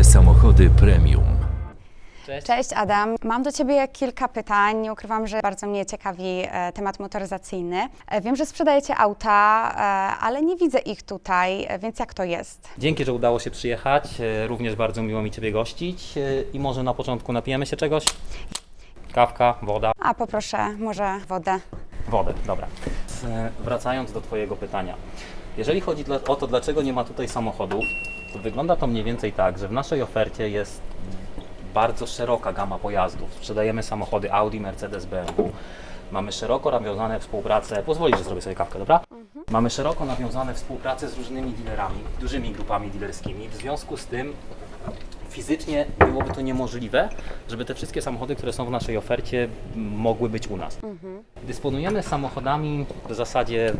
samochody premium. Cześć. Cześć Adam, mam do Ciebie kilka pytań. Nie ukrywam, że bardzo mnie ciekawi e, temat motoryzacyjny. E, wiem, że sprzedajecie auta, e, ale nie widzę ich tutaj, e, więc jak to jest? Dzięki, że udało się przyjechać. E, Również bardzo miło mi Ciebie gościć. E, I może na początku napijemy się czegoś? Kawka, woda. A poproszę może wodę. Wodę, dobra. E, Wracając do Twojego pytania. Jeżeli chodzi dla, o to, dlaczego nie ma tutaj samochodów, wygląda to mniej więcej tak, że w naszej ofercie jest bardzo szeroka gama pojazdów. Sprzedajemy samochody Audi, Mercedes, BMW. Mamy szeroko nawiązane współpracę, pozwolisz, że zrobię sobie kawkę, dobra? Mamy szeroko nawiązane współpracę z różnymi dealerami, dużymi grupami dealerskimi. W związku z tym fizycznie byłoby to niemożliwe, żeby te wszystkie samochody, które są w naszej ofercie, mogły być u nas. Dysponujemy samochodami w zasadzie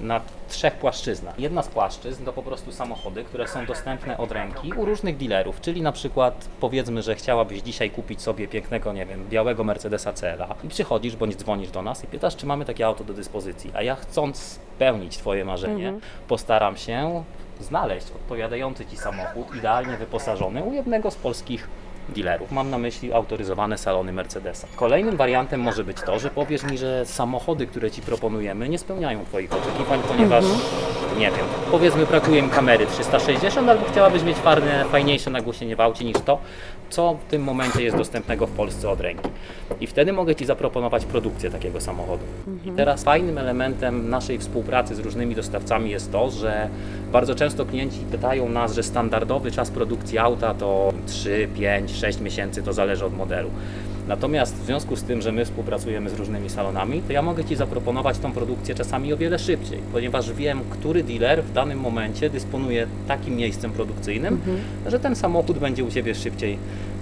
na trzech płaszczyznach. Jedna z płaszczyzn to po prostu samochody, które są dostępne od ręki u różnych dealerów, czyli na przykład powiedzmy, że chciałabyś dzisiaj kupić sobie pięknego, nie wiem, białego Mercedesa CLA i przychodzisz bądź dzwonisz do nas i pytasz, czy mamy takie auto do dyspozycji. A ja chcąc spełnić Twoje marzenie, postaram się znaleźć odpowiadający Ci samochód, idealnie wyposażony u jednego z polskich dealerów. Mam na myśli autoryzowane salony Mercedesa. Kolejnym wariantem może być to, że powiesz mi, że samochody, które Ci proponujemy, nie spełniają Twoich oczekiwań, ponieważ, nie wiem, powiedzmy brakuje mi kamery 360, albo chciałabyś mieć farne, fajniejsze nagłośnienie w aucie niż to, co w tym momencie jest dostępnego w Polsce od ręki. I wtedy mogę Ci zaproponować produkcję takiego samochodu. I teraz fajnym elementem naszej współpracy z różnymi dostawcami jest to, że bardzo często klienci pytają nas, że standardowy czas produkcji auta to 3, 5, 6 miesięcy, to zależy od modelu. Natomiast w związku z tym, że my współpracujemy z różnymi salonami, to ja mogę Ci zaproponować tą produkcję czasami o wiele szybciej, ponieważ wiem, który dealer w danym momencie dysponuje takim miejscem produkcyjnym, że ten samochód będzie u Ciebie szybciej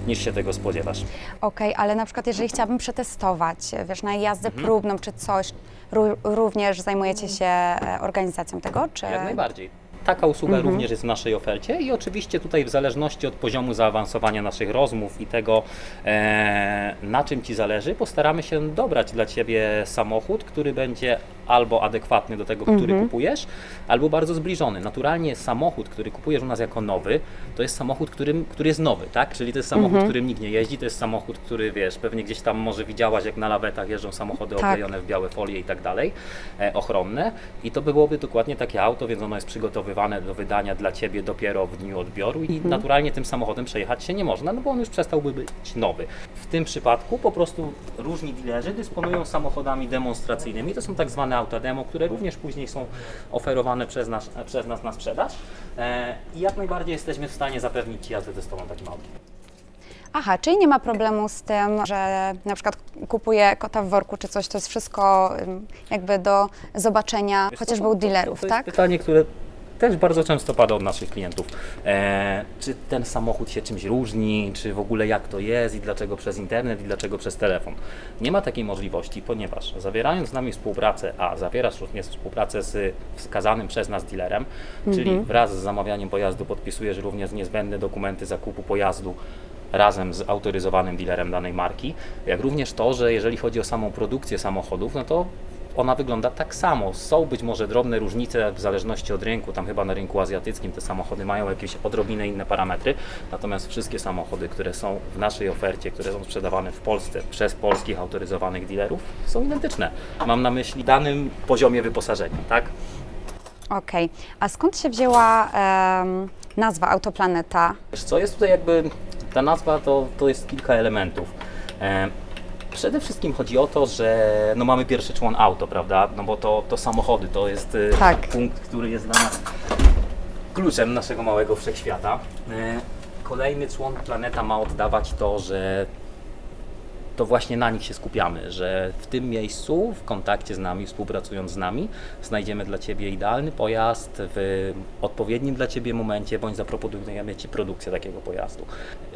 niż się tego spodziewasz. Okej, ale na przykład jeżeli chciałabym przetestować, wiesz, na jazdę próbną czy coś, ró- również zajmujecie się e, organizacją tego, czy... Jak najbardziej. Taka usługa również jest w naszej ofercie i oczywiście tutaj w zależności od poziomu zaawansowania naszych rozmów i tego, e, na czym Ci zależy, postaramy się dobrać dla Ciebie samochód, który będzie albo adekwatny do tego, który kupujesz, albo bardzo zbliżony. Naturalnie samochód, który kupujesz u nas jako nowy, to jest samochód, którym, który jest nowy, tak? Czyli to jest samochód, którym nikt nie jeździ, to jest samochód, który wiesz, pewnie gdzieś tam może widziałaś, jak na lawetach jeżdżą samochody Tak. oklejone w białe folie i tak dalej, e, ochronne. I to byłoby dokładnie takie auto, więc ono jest przygotowywane do wydania dla Ciebie dopiero w dniu odbioru i naturalnie tym samochodem przejechać się nie można, no bo on już przestałby być nowy. W tym przypadku po prostu różni dealerzy dysponują samochodami demonstracyjnymi, to są tak zwane auta demo, które również później są oferowane przez nas, przez nas na sprzedaż e, i jak najbardziej jesteśmy w stanie zapewnić Ci jazdę testową takim autem. Aha, czyli nie ma problemu z tym, że na przykład kupuję kota w worku czy coś, to jest wszystko jakby do zobaczenia, Wiesz chociażby u to- dealerów, to jest tak? pytanie, które też bardzo często pada od naszych klientów. E, czy ten samochód się czymś różni, czy w ogóle jak to jest i dlaczego przez internet i dlaczego przez telefon? Nie ma takiej możliwości, ponieważ zawierając z nami współpracę, a zawierasz również współpracę z wskazanym przez nas dealerem, czyli wraz z zamawianiem pojazdu podpisujesz również niezbędne dokumenty zakupu pojazdu razem z autoryzowanym dealerem danej marki, jak również to, że jeżeli chodzi o samą produkcję samochodów, no to ona wygląda tak samo. Są być może drobne różnice w zależności od rynku. Tam chyba na rynku azjatyckim te samochody mają jakieś odrobinę inne parametry. Natomiast wszystkie samochody, które są w naszej ofercie, które są sprzedawane w Polsce przez polskich autoryzowanych dealerów, są identyczne. Mam na myśli danym poziomie wyposażenia, tak? Okej, a skąd się wzięła em, nazwa Autoplaneta? Wiesz co, jest tutaj jakby, ta nazwa to, to jest kilka elementów. E, Przede wszystkim chodzi o to, że no mamy pierwszy człon auto, prawda? No bo to, to samochody to jest e, Tak. punkt, który jest dla nas kluczem naszego małego wszechświata. E, Kolejny człon planeta ma oddawać to, że to właśnie na nich się skupiamy, że w tym miejscu, w kontakcie z nami, współpracując z nami, znajdziemy dla Ciebie idealny pojazd w odpowiednim dla Ciebie momencie, bądź zaproponujemy Ci produkcję takiego pojazdu.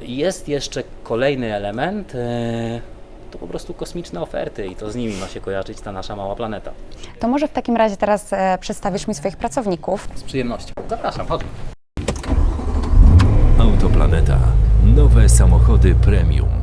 Jest jeszcze kolejny element, e, to po prostu kosmiczne oferty i to z nimi ma się kojarzyć ta nasza mała planeta. To może w takim razie teraz e, przedstawisz mi swoich pracowników. Z przyjemnością. Zapraszam, chodź. Autoplaneta. Nowe samochody premium.